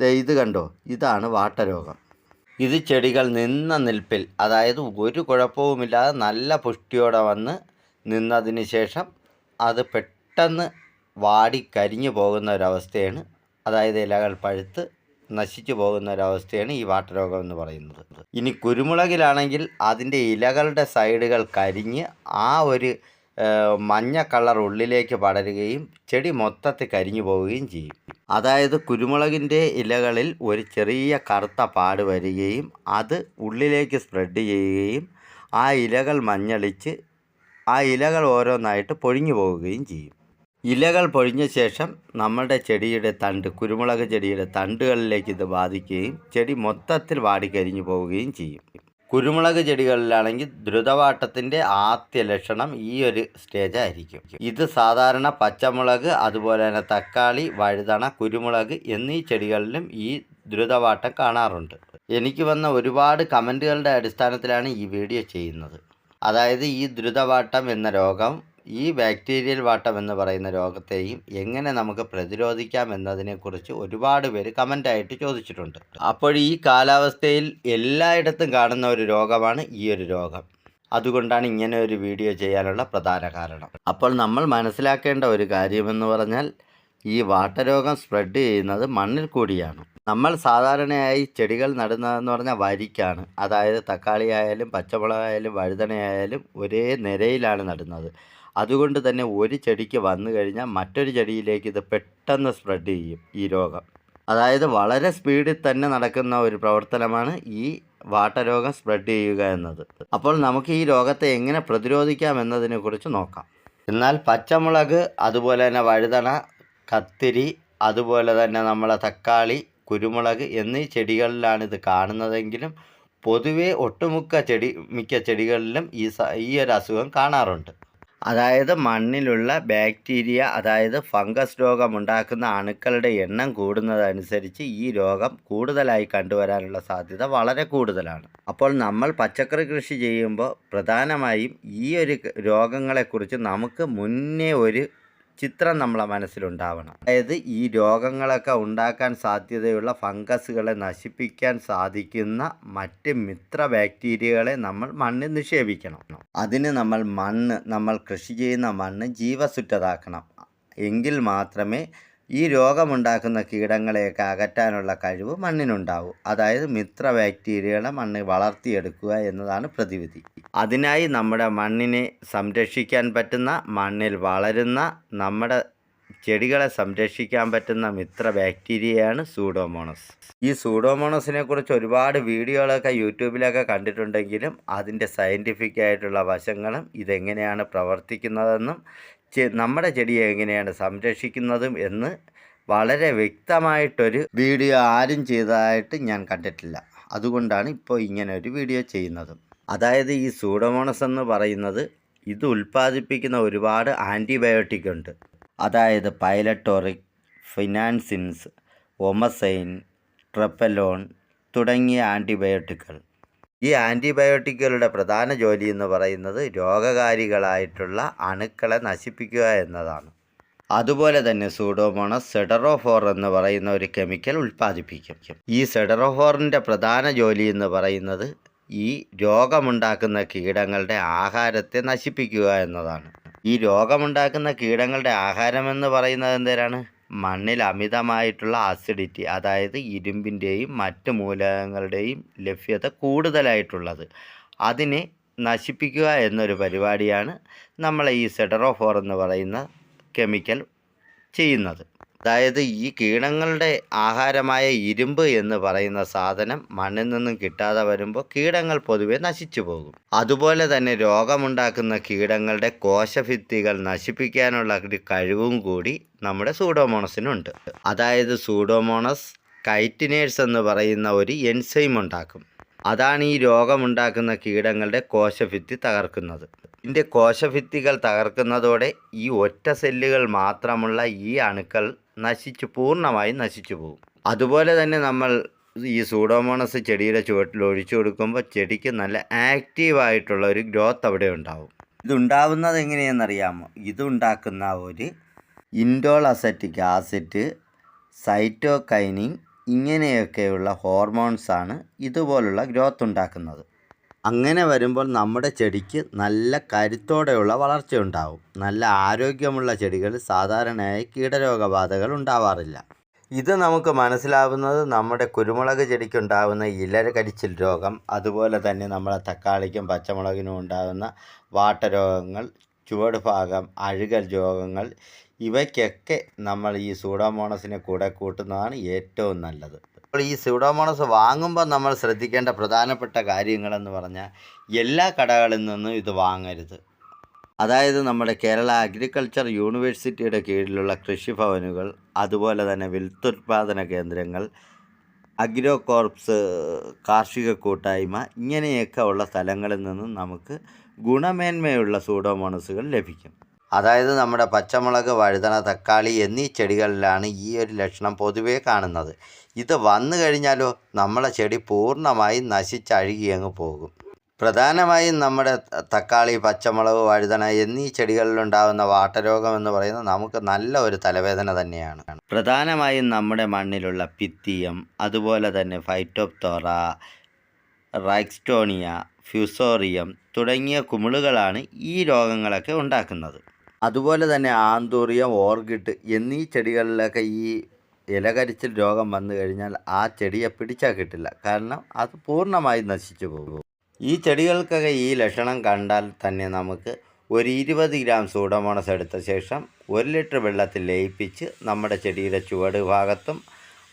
ഇത് കണ്ടോ? ഇതാണ് വാട്ടരോഗം. ഇത് ചെടികൾ നിന്ന നിൽപ്പിൽ അതായത് ഒരു കുഴപ്പവുമില്ലാതെ നല്ല പുഷ്ടിയോടെ വന്ന് നിന്നതിന് ശേഷം അത് പെട്ടെന്ന് വാടി കരിഞ്ഞു പോകുന്ന ഒരവസ്ഥയാണ്. അതായത് ഇലകൾ പഴുത്ത് നശിച്ചു പോകുന്ന ഒരവസ്ഥയാണ് ഈ വാട്ടരോഗം എന്ന് പറയുന്നത്. ഇനി കുരുമുളകിലാണെങ്കിൽ അതിന്റെ ഇലകളുടെ സൈഡുകൾ കരിഞ്ഞ് ആ ഒരു മഞ്ഞ കളർ ഉള്ളിലേക്ക് പടരുകയും ചെടി മൊത്തത്തിൽ കരിഞ്ഞു പോവുകയും ചെയ്യും. അതായത് കുരുമുളകിന്റെ ഇലകളിൽ ഒരു ചെറിയ കറുത്ത പാട് വരികയും അത് ഉള്ളിലേക്ക് സ്പ്രെഡ് ചെയ്യുകയും ആ ഇലകൾ മഞ്ഞളിച്ച് ആ ഇലകൾ ഓരോന്നായിട്ട് പൊഴിഞ്ഞു പോവുകയും ചെയ്യും. ഇലകൾ പൊഴിഞ്ഞ ശേഷം നമ്മുടെ ചെടിയുടെ തണ്ട് കുരുമുളക് ചെടിയുടെ തണ്ടുകളിലേക്ക് ഇത് ബാധിക്കുകയും ചെടി മൊത്തത്തിൽ വാടിക്കരിഞ്ഞു പോവുകയും ചെയ്യും. കുരുമുളക് ചെടികളിലാണെങ്കിൽ ദ്രുതവാട്ടത്തിന്റെ ആദ്യ ലക്ഷണം ഈ ഒരു സ്റ്റേജ് ആയിരിക്കും. ഇത് സാധാരണ പച്ചമുളക് അതുപോലെ തന്നെ തക്കാളി വഴുതണ കുരുമുളക് എന്നീ ചെടികളിലും ഈ ദ്രുതവാട്ടം കാണാറുണ്ട്. എനിക്ക് വന്ന ഒരുപാട് കമന്റുകളുടെ അടിസ്ഥാനത്തിലാണ് ഈ വീഡിയോ ചെയ്യുന്നത്. അതായത് ഈ ദ്രുതവാട്ടം എന്ന രോഗം ഈ ബാക്ടീരിയൽ വാട്ടം എന്ന് പറയുന്ന രോഗത്തെയും എങ്ങനെ നമുക്ക് പ്രതിരോധിക്കാം എന്നതിനെക്കുറിച്ച് ഒരുപാട് പേര് കമന്റായിട്ട് ചോദിച്ചിട്ടുണ്ട്. അപ്പോൾ ഈ കാലാവസ്ഥയിൽ എല്ലായിടത്തും കാണുന്ന ഒരു രോഗമാണ് ഈ ഒരു രോഗം. അതുകൊണ്ടാണ് ഇങ്ങനെ ഒരു വീഡിയോ ചെയ്യാനുള്ള പ്രധാന കാരണം. അപ്പോൾ നമ്മൾ മനസ്സിലാക്കേണ്ട ഒരു കാര്യമെന്ന് പറഞ്ഞാൽ ഈ വാട്ടരോഗം സ്പ്രെഡ് ചെയ്യുന്നത് മണ്ണിൽ കൂടിയാണ്. നമ്മൾ സാധാരണയായി ചെടികൾ നടുന്നതെന്ന് പറഞ്ഞാൽ വരിക്കാണ്. അതായത് തക്കാളി ആയാലും പച്ചമുളകായാലും വഴുതനയായാലും ഒരേ നിരയിലാണ് നടുന്നത്. അതുകൊണ്ട് തന്നെ ഒരു ചെടിക്ക് വന്നു കഴിഞ്ഞാൽ മറ്റൊരു ചെടിയിലേക്ക് ഇത് പെട്ടെന്ന് സ്പ്രെഡ് ചെയ്യും ഈ രോഗം. അതായത് വളരെ സ്പീഡിൽ തന്നെ നടക്കുന്ന ഒരു പ്രവർത്തനമാണ് ഈ വാട്ടരോഗം സ്പ്രെഡ് ചെയ്യുക എന്നത്. അപ്പോൾ നമുക്ക് ഈ രോഗത്തെ എങ്ങനെ പ്രതിരോധിക്കാം എന്നതിനെക്കുറിച്ച് നോക്കാം. എന്നാൽ പച്ചമുളക് അതുപോലെ തന്നെ വഴുതണ കത്തിരി അതുപോലെ തന്നെ നമ്മളെ തക്കാളി കുരുമുളക് എന്നീ ചെടികളിലാണ് ഇത് കാണുന്നതെങ്കിലും പൊതുവേ ഒട്ടുമുക്ക ചെടി മിക്ക ചെടികളിലും ഈ ഈ ഒരു അസുഖം കാണാറുണ്ട്. അതായത് മണ്ണിലുള്ള ബാക്ടീരിയ അതായത് ഫംഗസ് രോഗമുണ്ടാക്കുന്ന അണുക്കളുടെ എണ്ണം കൂടുന്നതനുസരിച്ച് ഈ രോഗം കൂടുതലായി കണ്ടുവരാനുള്ള സാധ്യത വളരെ കൂടുതലാണ്. അപ്പോൾ നമ്മൾ പച്ചക്കറി കൃഷി ചെയ്യുമ്പോൾ പ്രധാനമായും ഈ ഒരു രോഗങ്ങളെക്കുറിച്ച് നമുക്ക് മുന്നേ ഒരു ചിത്രം നമ്മളെ മനസ്സിലുണ്ടാവണം. അതായത് ഈ രോഗങ്ങളൊക്കെ ഉണ്ടാക്കാൻ സാധ്യതയുള്ള ഫംഗസുകളെ നശിപ്പിക്കാൻ സാധിക്കുന്ന മറ്റ് മിത്ര ബാക്ടീരിയകളെ നമ്മൾ മണ്ണിൽ നിക്ഷേപിക്കണം. അതിന് നമ്മൾ മണ്ണ് നമ്മൾ കൃഷി ചെയ്യുന്ന മണ്ണ് ജീവസുറ്റതാക്കണം. എങ്കിൽ മാത്രമേ ഈ രോഗമുണ്ടാക്കുന്ന കീടങ്ങളെയൊക്കെ അകറ്റാനുള്ള കഴിവ് മണ്ണിനുണ്ടാവും. അതായത് മിത്ര ബാക്ടീരിയകളെ മണ്ണ് വളർത്തിയെടുക്കുക എന്നതാണ് പ്രതിവിധി. അതിനായി നമ്മുടെ മണ്ണിനെ സംരക്ഷിക്കാൻ പറ്റുന്ന മണ്ണിൽ വളരുന്ന നമ്മുടെ ചെടികളെ സംരക്ഷിക്കാൻ പറ്റുന്ന മിത്ര ബാക്ടീരിയയാണ് സൂഡോമോണസ്. ഈ സൂഡോമോണസിനെ കുറിച്ച് ഒരുപാട് വീഡിയോകളൊക്കെ യൂട്യൂബിലൊക്കെ കണ്ടിട്ടുണ്ടെങ്കിലും അതിന്റെ സയന്റിഫിക് ആയിട്ടുള്ള വശങ്ങളും ഇതെങ്ങനെയാണ് പ്രവർത്തിക്കുന്നതെന്നും നമ്മുടെ ചെടിയെ എങ്ങനെയാണ് സംരക്ഷിക്കുന്നതും എന്ന് വളരെ വ്യക്തമായിട്ടൊരു വീഡിയോ ആരും ചെയ്തതായിട്ട് ഞാൻ കണ്ടിട്ടില്ല. അതുകൊണ്ടാണ് ഇപ്പോൾ ഇങ്ങനെ ഒരു വീഡിയോ ചെയ്യുന്നതും. അതായത് ഈ സൂഡോമോണസ് എന്ന് പറയുന്നത് ഇത് ഉൽപ്പാദിപ്പിക്കുന്ന ഒരുപാട് ആന്റിബയോട്ടിക് ഉണ്ട്. അതായത് പൈലറ്റോറിക് ഫിനാൻസിൻസ് ഒമസൈൻ ട്രപ്പലോൺ തുടങ്ങിയ ആന്റിബയോട്ടിക്കുകൾ ഈ ആന്റിബയോട്ടിക്കുകളുടെ പ്രധാന ജോലി എന്ന് പറയുന്നത് രോഗകാരികളായിട്ടുള്ള അണുക്കളെ നശിപ്പിക്കുക എന്നതാണ്. അതുപോലെ തന്നെ സൂഡോമോണസ് സെഡറോഫോർ എന്ന് പറയുന്ന ഒരു കെമിക്കൽ ഉൽപ്പാദിപ്പിക്കും. ഈ സെഡറോഫോറിന്റെ പ്രധാന ജോലി എന്ന് പറയുന്നത് ഈ രോഗമുണ്ടാക്കുന്ന കീടങ്ങളുടെ ആഹാരത്തെ നശിപ്പിക്കുക എന്നതാണ്. ഈ രോഗമുണ്ടാക്കുന്ന കീടങ്ങളുടെ ആഹാരമെന്ന് പറയുന്നത് എന്തേരാണ്? മണ്ണിൽ അമിതമായിട്ടുള്ള ആസിഡിറ്റി അതായത് ഇരുമ്പിന്റെയും മറ്റ് മൂലകങ്ങളുടെയും ലഭ്യത കൂടുതലായിട്ടുള്ളത്. അതിനെ നശിപ്പിക്കുക എന്നൊരു പരിപാടിയാണ് നമ്മൾ ഈ സെഡറോഫോർ എന്ന് പറയുന്ന കെമിക്കൽ ചെയ്യുന്നത്. അതായത് ഈ കീടങ്ങളുടെ ആഹാരമായ ഇരുമ്പ് എന്ന് പറയുന്ന സാധനം മണ്ണിൽ നിന്നും കിട്ടാതെ വരുമ്പോൾ കീടങ്ങൾ പൊതുവെ നശിച്ചു പോകും. അതുപോലെ തന്നെ രോഗമുണ്ടാക്കുന്ന കീടങ്ങളുടെ കോശഭിത്തികൾ നശിപ്പിക്കാനുള്ള ഒരു കഴിവും കൂടി നമ്മുടെ സൂഡോമോണസിനുണ്ട് അതായത് സൂഡോമോണസ് കൈറ്റിനേഴ്സ് എന്ന് പറയുന്ന ഒരു എൻസൈം ഉണ്ടാക്കും. അതാണ് ഈ രോഗമുണ്ടാക്കുന്ന കീടങ്ങളുടെ കോശഭിത്തി തകർക്കുന്നത്. ഇതിന്റെ കോശഭിത്തികൾ തകർക്കുന്നതോടെ ഈ ഒറ്റ സെല്ലുകൾ മാത്രമുള്ള ഈ അണുക്കൾ നശിച്ചു പൂർണമായി നശിച്ചു പോകും. അതുപോലെ തന്നെ നമ്മൾ ഈ സൂഡോമോണസ് ചെടിയുടെ ചുവട്ടിൽ ഒഴിച്ചു കൊടുക്കുമ്പോൾ ചെടിക്ക് നല്ല ആക്റ്റീവായിട്ടുള്ള ഒരു ഗ്രോത്ത് അവിടെ ഉണ്ടാവും. ഇതുണ്ടാവുന്നത് എങ്ങനെയെന്നറിയാമോ? ഇതുണ്ടാക്കുന്ന ഒരു ഇൻഡോൾ അസറ്റിക് ആസിഡ് സൈറ്റോകൈനിൻ ഇങ്ങനെയൊക്കെയുള്ള ഹോർമോൺസാണ് ഇതുപോലുള്ള ഗ്രോത്ത് ഉണ്ടാക്കുന്നത്. അങ്ങനെ വരുമ്പോൾ നമ്മുടെ ചെടിക്ക് നല്ല കരുത്തോടെയുള്ള വളർച്ചയുണ്ടാവും. നല്ല ആരോഗ്യമുള്ള ചെടികൾ സാധാരണയായി കീടരോഗബാധകൾ ഉണ്ടാവാറില്ല. ഇത് നമുക്ക് മനസ്സിലാവുന്നത് നമ്മുടെ കുരുമുളക് ചെടിക്കുണ്ടാകുന്ന ഇലര കരിച്ചിൽ രോഗം അതുപോലെ തന്നെ നമ്മളെ തക്കാളിക്കും പച്ചമുളകിനും ഉണ്ടാകുന്ന വാട്ടരോഗങ്ങൾ ചുവട് ഭാഗം അഴുകൽ രോഗങ്ങൾ ഇവയ്ക്കൊക്കെ നമ്മൾ ഈ സൂഡോമോണസിനെ കൂടെ കൂട്ടുന്നതാണ് ഏറ്റവും നല്ലത്. അപ്പോൾ ഈ സൂഡോമോണസ് വാങ്ങുമ്പോൾ നമ്മൾ ശ്രദ്ധിക്കേണ്ട പ്രധാനപ്പെട്ട കാര്യങ്ങളെന്ന് പറഞ്ഞാൽ എല്ലാ കടകളിൽ നിന്നും ഇത് വാങ്ങരുത്. അതായത് നമ്മുടെ കേരള അഗ്രികൾച്ചർ യൂണിവേഴ്സിറ്റിയുടെ കീഴിലുള്ള കൃഷിഭവനുകൾ അതുപോലെ തന്നെ വിൽത്തുൽപാദന കേന്ദ്രങ്ങൾ അഗ്രോ കോർപ്സ് കാർഷിക കൂട്ടായ്മ ഇങ്ങനെയൊക്കെ ഉള്ള സ്ഥലങ്ങളിൽ നിന്നും നമുക്ക് ഗുണമേന്മയുള്ള സൂഡോമോണസുകൾ ലഭിക്കും. അതായത് നമ്മുടെ പച്ചമുളക് വഴുതന തക്കാളി എന്നീ ചെടികളിലാണ് ഈ ഒരു ലക്ഷണം പൊതുവേ കാണുന്നത്. ഇത് വന്നു കഴിഞ്ഞാലോ നമ്മളെ ചെടി പൂർണമായും നശിച്ചഴുകി അങ്ങ് പോകും. പ്രധാനമായും നമ്മുടെ തക്കാളി പച്ചമുളക് വഴുതന എന്നീ ചെടികളിലുണ്ടാകുന്ന വാട്ടരോഗം എന്ന് പറയുന്നത് നമുക്ക് നല്ല ഒരു തലവേദന തന്നെയാണ്. പ്രധാനമായും നമ്മുടെ മണ്ണിലുള്ള പിത്തിയം അതുപോലെ തന്നെ ഫൈറ്റോപ്തോറ റൈക്സ്റ്റോണിയ ഫ്യൂസോറിയം തുടങ്ങിയ കുമിളുകളാണ് ഈ രോഗങ്ങളൊക്കെ ഉണ്ടാക്കുന്നത്. അതുപോലെ തന്നെ ആന്തൂറിയം ഓർഗിഡ് എന്നീ ചെടികളിലൊക്കെ ഈ ഇലകരിച്ചിൽ രോഗം വന്നു കഴിഞ്ഞാൽ ആ ചെടിയെ പിടിച്ചാൽ കിട്ടില്ല. കാരണം അത് പൂർണമായി നശിച്ചു പോകും. ഈ ചെടികൾക്കൊക്കെ ഈ ലക്ഷണം കണ്ടാൽ തന്നെ നമുക്ക് ഒരു ഇരുപത് ഗ്രാം സൂഡമോണസ് എടുത്ത ശേഷം ഒരു ലിറ്റർ വെള്ളത്തിൽ ലയിപ്പിച്ച് നമ്മുടെ ചെടിയുടെ ചുവട് ഭാഗത്തും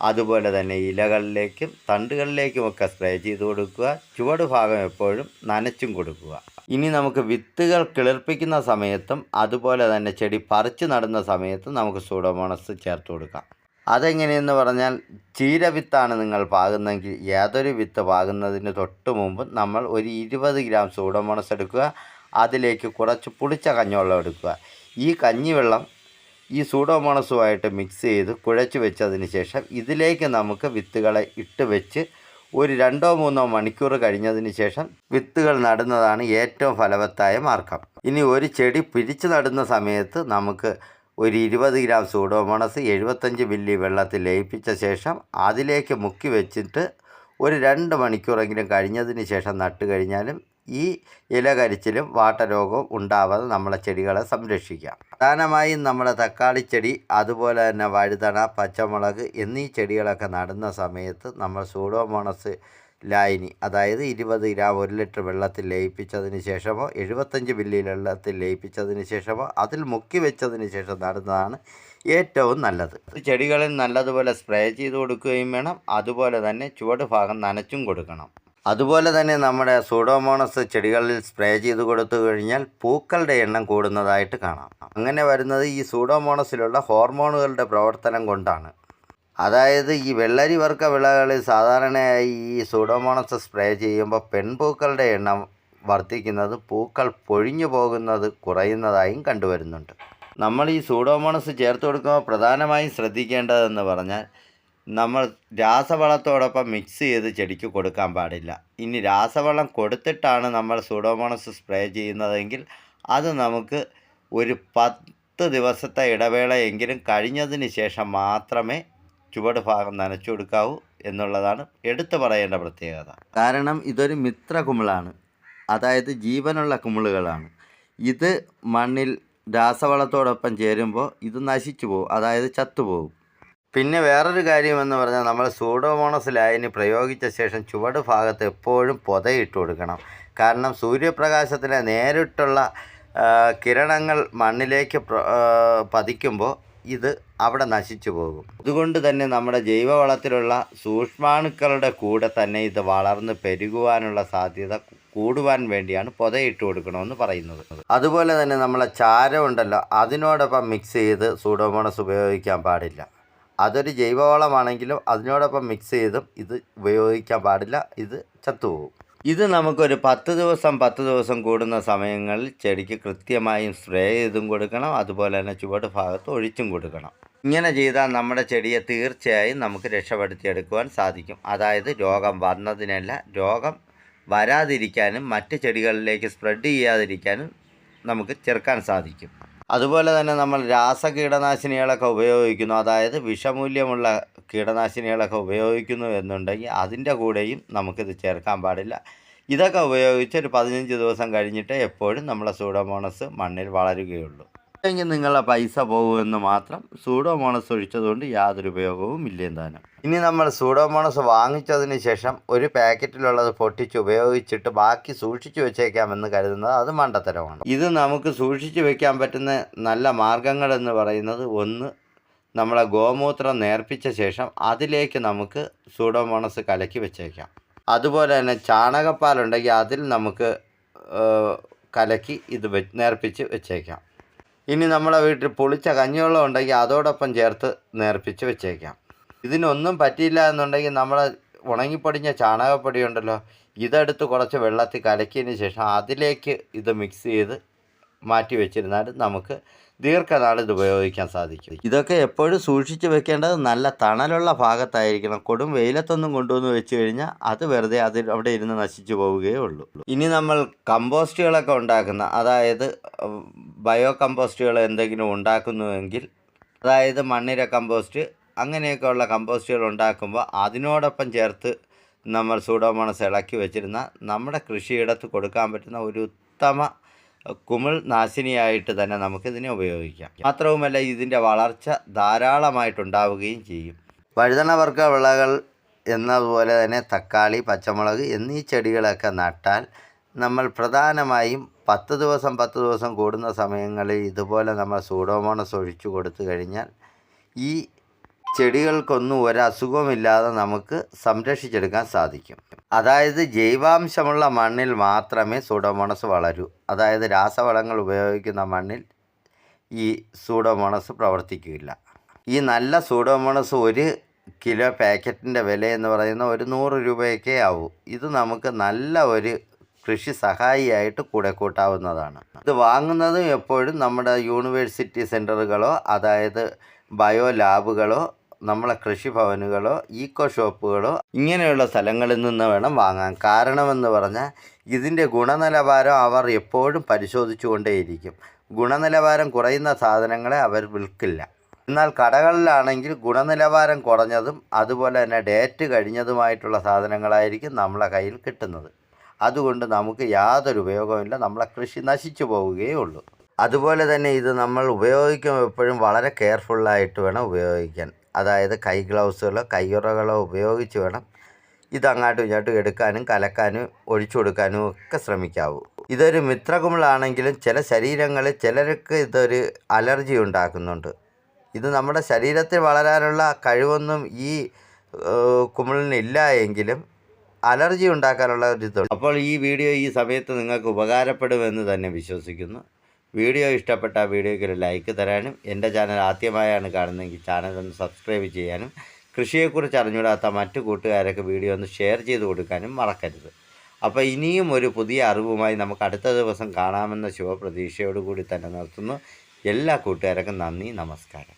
അതുപോലെ തന്നെ ഇലകളിലേക്കും തണ്ടുകളിലേക്കുമൊക്കെ സ്പ്രേ ചെയ്ത് കൊടുക്കുക. ചുവട് ഭാഗം എപ്പോഴും നനച്ചും കൊടുക്കുക. ഇനി നമുക്ക് വിത്തുകൾ കിളിർപ്പിക്കുന്ന സമയത്തും അതുപോലെ തന്നെ ചെടി പറിച്ചു നടുന്ന സമയത്തും നമുക്ക് സൂഡോമോണസ് ചേർത്ത് കൊടുക്കാം. അതെങ്ങനെയെന്ന് പറഞ്ഞാൽ ചീര വിത്താണ് നിങ്ങൾ പാകുന്നതെങ്കിൽ ഏതൊരു വിത്ത് പാകുന്നതിന് തൊട്ട് മുമ്പ് നമ്മൾ ഒരു ഇരുപത് ഗ്രാം സൂഡോമോണസ് എടുക്കുക. അതിലേക്ക് കുറച്ച് പുളിച്ച കഞ്ഞിവെള്ളം എടുക്കുക. ഈ കഞ്ഞിവെള്ളം ഈ സൂഡോമോണസുമായിട്ട് മിക്സ് ചെയ്ത് കുഴച്ച് വെച്ചതിന് ശേഷം ഇതിലേക്ക് നമുക്ക് വിത്തുകളെ ഇട്ട് വെച്ച് ഒരു രണ്ടോ മൂന്നോ മണിക്കൂർ കഴിഞ്ഞതിന് ശേഷം വിത്തുകൾ നടുന്നതാണ് ഏറ്റവും ഫലവത്തായ മാർഗം. ഇനി ഒരു ചെടി പിരിച്ചു നടുന്ന സമയത്ത് നമുക്ക് ഒരു ഇരുപത് ഗ്രാം സൂഡോമോണസ് എഴുപത്തഞ്ച് മില്ലി വെള്ളത്തിൽ ലയിപ്പിച്ച ശേഷം അതിലേക്ക് മുക്കി വെച്ചിട്ട് ഒരു രണ്ട് മണിക്കൂറെങ്കിലും കഴിഞ്ഞതിന് ശേഷം നട്ടു കഴിഞ്ഞാലും ഈ ഇലകരിച്ചിലും വാട്ടരോഗവും ഉണ്ടാവാതെ നമ്മളെ ചെടികളെ സംരക്ഷിക്കാം. പ്രധാനമായും നമ്മുടെ തക്കാളി ചെടി അതുപോലെ തന്നെ വഴുതണ പച്ചമുളക് എന്നീ ചെടികളൊക്കെ നടുന്ന സമയത്ത് നമ്മൾ സൂഡോമോണസ് ലായനി അതായത് ഇരുപത് ഗ്രാം ഒരു ലിറ്റർ വെള്ളത്തിൽ ലയിപ്പിച്ചതിന് ശേഷമോ എഴുപത്തഞ്ച് മില്ലി വെള്ളത്തിൽ ലയിപ്പിച്ചതിന് ശേഷമോ അതിൽ മുക്കി വെച്ചതിന് ശേഷം നടുന്നതാണ് ഏറ്റവും നല്ലത്. ചെടികളിൽ നല്ലതുപോലെ സ്പ്രേ ചെയ്ത് കൊടുക്കുകയും വേണം. അതുപോലെ തന്നെ ചുവട് ഭാഗം നനച്ചും കൊടുക്കണം. അതുപോലെ തന്നെ നമ്മുടെ സൂഡോമോണസ് ചെടികളിൽ സ്പ്രേ ചെയ്ത് കൊടുത്തു കഴിഞ്ഞാൽ പൂക്കളുടെ എണ്ണം കൂടുന്നതായിട്ട് കാണാം. അങ്ങനെ വരുന്നത് ഈ സൂഡോമോണസിലുള്ള ഹോർമോണുകളുടെ പ്രവർത്തനം കൊണ്ടാണ്. അതായത് ഈ വെള്ളരി വർഗ വിളകളിൽ സാധാരണയായി ഈ സൂഡോമോണസ് സ്പ്രേ ചെയ്യുമ്പോൾ പെൺപൂക്കളുടെ എണ്ണം വർദ്ധിക്കുന്നത് പൂക്കൾ പൊഴിഞ്ഞു പോകുന്നത് കുറയുന്നതായും കണ്ടുവരുന്നുണ്ട്. നമ്മൾ ഈ സൂഡോമോണസ് ചേർത്ത് കൊടുക്കുമ്പോൾ പ്രധാനമായും ശ്രദ്ധിക്കേണ്ടതെന്ന് പറഞ്ഞാൽ നമ്മൾ രാസവളത്തോടൊപ്പം മിക്സ് ചെയ്ത് ചെടിക്ക് കൊടുക്കാൻ പാടില്ല. ഇനി രാസവളം കൊടുത്തിട്ടാണ് നമ്മൾ സൂഡോമോണസ് സ്പ്രേ ചെയ്യുന്നതെങ്കിൽ അത് നമുക്ക് ഒരു പത്ത് ദിവസത്തെ ഇടവേളയെങ്കിലും കഴിഞ്ഞതിന് ശേഷം മാത്രമേ ചുവട് ഭാഗം നനച്ചു കൊടുക്കാവൂ എന്നുള്ളതാണ് എടുത്തു പറയേണ്ട പ്രത്യേകത. കാരണം ഇതൊരു മിത്ര കുമിളാണ്. അതായത് ജീവനുള്ള കുമിളുകളാണ്. ഇത് മണ്ണിൽ രാസവളത്തോടൊപ്പം ചേരുമ്പോൾ ഇത് നശിച്ചു പോകും അതായത് ചത്തുപോകും പിന്നെ വേറൊരു കാര്യം എന്ന് പറഞ്ഞാൽ നമ്മൾ സൂഡോമോണസ് ലായനി പ്രയോഗിച്ച ശേഷം ചുവട് ഭാഗത്ത് എപ്പോഴും പൊതയിട്ട് കൊടുക്കണം. കാരണം സൂര്യപ്രകാശത്തിലെ നേരിട്ടുള്ള കിരണങ്ങൾ മണ്ണിലേക്ക് പതിക്കുമ്പോൾ ഇത് അവിടെ നശിച്ചു പോകും. അതുകൊണ്ട് തന്നെ നമ്മുടെ ജൈവവളത്തിലുള്ള സൂക്ഷ്മാണുക്കളുടെ കൂടെ തന്നെ ഇത് വളർന്ന് പെരുകുവാനുള്ള സാധ്യത കൂടുവാൻ വേണ്ടിയാണ് പൊതയിട്ട് കൊടുക്കണമെന്ന് പറയുന്നത്. അതുപോലെ തന്നെ നമ്മളെ ചാരമുണ്ടല്ലോ അതിനോടൊപ്പം മിക്സ് ചെയ്ത് സൂഡോമോണസ് ഉപയോഗിക്കാൻ പാടില്ല. അതൊരു ജൈവവളമാണെങ്കിലും അതിനോടൊപ്പം മിക്സ് ചെയ്തും ഇത് ഉപയോഗിക്കാൻ പാടില്ല ഇത് ചത്തുപോകും. ഇത് നമുക്കൊരു പത്ത് ദിവസം പത്ത് ദിവസം കൂടുന്ന സമയങ്ങളിൽ ചെടിക്ക് കൃത്യമായും സ്പ്രേ ചെയ്തും കൊടുക്കണം അതുപോലെ തന്നെ ചുവട് ഭാഗത്ത് ഒഴിച്ചും കൊടുക്കണം. ഇങ്ങനെ ചെയ്താൽ നമ്മുടെ ചെടിയെ തീർച്ചയായും നമുക്ക് രക്ഷപ്പെടുത്തിയെടുക്കുവാൻ സാധിക്കും. അതായത് രോഗം വന്നതിനല്ല രോഗം വരാതിരിക്കാനും മറ്റ് ചെടികളിലേക്ക് സ്പ്രെഡ് ചെയ്യാതിരിക്കാനും നമുക്ക് ചെറുക്കാൻ സാധിക്കും. അതുപോലെ തന്നെ നമ്മൾ രാസ കീടനാശിനികളൊക്കെ ഉപയോഗിക്കുന്നു. അതായത് വിഷമൂല്യമുള്ള കീടനാശിനികളൊക്കെ ഉപയോഗിക്കുന്നു എന്നുണ്ടെങ്കിൽ അതിന്റെ കൂടെയും നമുക്കിത് ചേർക്കാൻ പാടില്ല. ഇതൊക്കെ ഉപയോഗിച്ച് ഒരു പതിനഞ്ച് ദിവസം കഴിഞ്ഞിട്ട് എപ്പോഴും നമ്മളെ സൂഡോമോണസ് മണ്ണിൽ വളരുകയുള്ളൂ. എങ്കിൽ നിങ്ങളെ പൈസ പോകുമെന്ന് മാത്രം സൂഡോമോണസ് ഒഴിച്ചതുകൊണ്ട് യാതൊരു ഉപയോഗവും ഇല്ലേം താനും. ഇനി നമ്മൾ സൂഡോമോണസ് വാങ്ങിച്ചതിന് ശേഷം ഒരു പാക്കറ്റിലുള്ളത് പൊട്ടിച്ച് ഉപയോഗിച്ചിട്ട് ബാക്കി സൂക്ഷിച്ചു വെച്ചേക്കാമെന്ന് കരുതുന്നത് അത് മണ്ടത്തരമാണ്. ഇത് നമുക്ക് സൂക്ഷിച്ചു വെക്കാൻ പറ്റുന്ന നല്ല മാർഗങ്ങൾ എന്ന് പറയുന്നത് ഒന്ന് നമ്മളെ ഗോമൂത്രം നേർപ്പിച്ച ശേഷം അതിലേക്ക് നമുക്ക് സൂഡോമോണസ് കലക്കി വെച്ചേക്കാം. അതുപോലെ തന്നെ ചാണകപ്പാലുണ്ടെങ്കിൽ അതിൽ നമുക്ക് കലക്കി ഇത് നേർപ്പിച്ച് വെച്ചേക്കാം. ഇനി നമ്മളെ വീട്ടിൽ പൊളിച്ച കഞ്ഞിവെള്ളം ഉണ്ടെങ്കിൽ അതോടൊപ്പം ചേർത്ത് നേർപ്പിച്ച് വെച്ചേക്കാം. ഇതിനൊന്നും പറ്റിയില്ല എന്നുണ്ടെങ്കിൽ നമ്മളെ ഉണങ്ങിപ്പൊടിഞ്ഞ ചാണകപ്പൊടി ഉണ്ടല്ലോ ഇതെടുത്ത് കുറച്ച് വെള്ളത്തിൽ കലക്കിയതിന് ശേഷം അതിലേക്ക് ഇത് മിക്സ് ചെയ്ത് മാറ്റി വെച്ചിരുന്നാൽ നമുക്ക് ദീർഘനാൾ ഇത് ഉപയോഗിക്കാൻ സാധിക്കും. ഇതൊക്കെ എപ്പോഴും സൂക്ഷിച്ച് വെക്കേണ്ടത് നല്ല തണലുള്ള ഭാഗത്തായിരിക്കണം. കൊടും വെയിലത്തൊന്നും കൊണ്ടുവന്ന് വെച്ച് കഴിഞ്ഞാൽ അത് വെറുതെ അതിൽ അവിടെ ഇരുന്ന് നശിച്ചു പോവുകയേ ഉള്ളൂ. ഇനി നമ്മൾ കമ്പോസ്റ്റുകളൊക്കെ ഉണ്ടാക്കുന്ന അതായത് ബയോ കമ്പോസ്റ്റുകൾ എന്തെങ്കിലും ഉണ്ടാക്കുന്നുവെങ്കിൽ അതായത് മണ്ണിര കമ്പോസ്റ്റ് അങ്ങനെയൊക്കെയുള്ള കമ്പോസ്റ്റുകൾ ഉണ്ടാക്കുമ്പോൾ അതിനോടൊപ്പം ചേർത്ത് നമ്മൾ സൂഡോമോണസ് ഇളക്കി വെച്ചിരുന്ന നമ്മുടെ കൃഷിയിടത്ത് കൊടുക്കാൻ പറ്റുന്ന ഒരു ഉത്തമ കുമിൾ നാശിനിയായിട്ട് തന്നെ നമുക്കിതിനെ ഉപയോഗിക്കാം. മാത്രവുമല്ല ഇതിന്റെ വളർച്ച ധാരാളമായിട്ടുണ്ടാവുകയും ചെയ്യും. വഴുതണവർഗ വിളകൾ എന്നതുപോലെ തന്നെ തക്കാളി പച്ചമുളക് എന്നീ ചെടികളൊക്കെ നട്ടാൽ നമ്മൾ പ്രധാനമായും പത്ത് ദിവസം പത്ത് ദിവസം കൂടുന്ന സമയങ്ങളിൽ ഇതുപോലെ നമ്മൾ സൂഡോമോണസ് ഒഴിച്ചു കൊടുത്തു കഴിഞ്ഞാൽ ഈ ചെടികൾക്കൊന്നും ഒരസുഖമില്ലാതെ നമുക്ക് സംരക്ഷിച്ചെടുക്കാൻ സാധിക്കും. അതായത് ജൈവാംശമുള്ള മണ്ണിൽ മാത്രമേ സൂഡോമോണസ് വളരൂ. അതായത് രാസവളങ്ങൾ ഉപയോഗിക്കുന്ന മണ്ണിൽ ഈ സൂഡോമോണസ് പ്രവർത്തിക്കില്ല. ഈ നല്ല സൂഡോമോണസ് ഒരു കിലോ പാക്കറ്റിന്റെ വില എന്ന് പറയുന്ന ഒരു നൂറ് രൂപയൊക്കെ ആവൂ. ഇത് നമുക്ക് നല്ല ഒരു കൃഷി സഹായിയായിട്ട് കൂടെ കൂട്ടാവുന്നതാണ്. ഇത് വാങ്ങുന്നത് എപ്പോഴും നമ്മുടെ യൂണിവേഴ്സിറ്റി സെന്ററുകളോ അതായത് ബയോ ലാബുകളോ നമ്മളെ കൃഷിഭവനുകളോ ഈക്കോ ഷോപ്പുകളോ ഇങ്ങനെയുള്ള സ്ഥലങ്ങളിൽ നിന്ന് വേണം വാങ്ങാൻ. കാരണമെന്ന് പറഞ്ഞാൽ ഇതിന്റെ ഗുണനിലവാരം അവർ എപ്പോഴും പരിശോധിച്ചു കൊണ്ടേയിരിക്കും ഗുണനിലവാരം കുറയുന്ന സാധനങ്ങളെ അവർ വിൽക്കില്ല. എന്നാൽ കടകളിലാണെങ്കിൽ ഗുണനിലവാരം കുറഞ്ഞതും അതുപോലെ തന്നെ ഡേറ്റ് കഴിഞ്ഞതുമായിട്ടുള്ള സാധനങ്ങളായിരിക്കും നമ്മളെ കയ്യിൽ കിട്ടുന്നത്. അതുകൊണ്ട് നമുക്ക് യാതൊരു ഉപയോഗമില്ല നമ്മളെ കൃഷി നശിച്ചു പോവുകയേ ഉള്ളൂ അതുപോലെ തന്നെ ഇത് നമ്മൾ ഉപയോഗിക്കുമ്പോൾ എപ്പോഴും വളരെ കെയർഫുള്ളായിട്ട് വേണം ഉപയോഗിക്കാൻ. അതായത് കൈ ഗ്ലൗസുകളോ കയ്യുറകളോ ഉപയോഗിച്ച് വേണം ഇത് അങ്ങോട്ടും ഇങ്ങോട്ടും എടുക്കാനും കലക്കാനും ഒഴിച്ചു കൊടുക്കാനും ഒക്കെ ശ്രമിക്കാവൂ. ഇതൊരു മിത്രകുമിളാണെങ്കിലും ചില ശരീരങ്ങളിൽ ചിലർക്ക് ഇതൊരു അലർജി ഉണ്ടാക്കുന്നുണ്ട്. ഇത് നമ്മുടെ ശരീരത്തിൽ വളരാനുള്ള കഴിവൊന്നും ഈ കുമിളിനില്ല എങ്കിലും അലർജി ഉണ്ടാക്കാനുള്ള ഒരു ഇതുണ്ട് അപ്പോൾ ഈ വീഡിയോ ഈ സമയത്ത് നിങ്ങൾക്ക് ഉപകാരപ്പെടുമെന്ന് തന്നെ വിശ്വസിക്കുന്നു. വീഡിയോ ഇഷ്ടപ്പെട്ട വീഡിയോയ്ക്ക് ഒരു ലൈക്ക് തരാനും എന്റെ ചാനൽ ആദ്യമായാണ് കാണുന്നതെങ്കിൽ ചാനൽ ഒന്ന് സബ്സ്ക്രൈബ് ചെയ്യാനും കൃഷിയെക്കുറിച്ച് അറിഞ്ഞുകൂടാത്ത മറ്റു കൂട്ടുകാരൊക്കെ വീഡിയോ ഒന്ന് ഷെയർ ചെയ്ത് കൊടുക്കാനും മറക്കരുത്. അപ്പോൾ ഇനിയും ഒരു പുതിയ അറിവുമായി നമുക്ക് അടുത്ത ദിവസം കാണാമെന്ന ശുഭപ്രതീക്ഷയോടുകൂടി തന്നെ നിർത്തുന്നു. എല്ലാ കൂട്ടുകാരൊക്കെ നന്ദി നമസ്കാരം.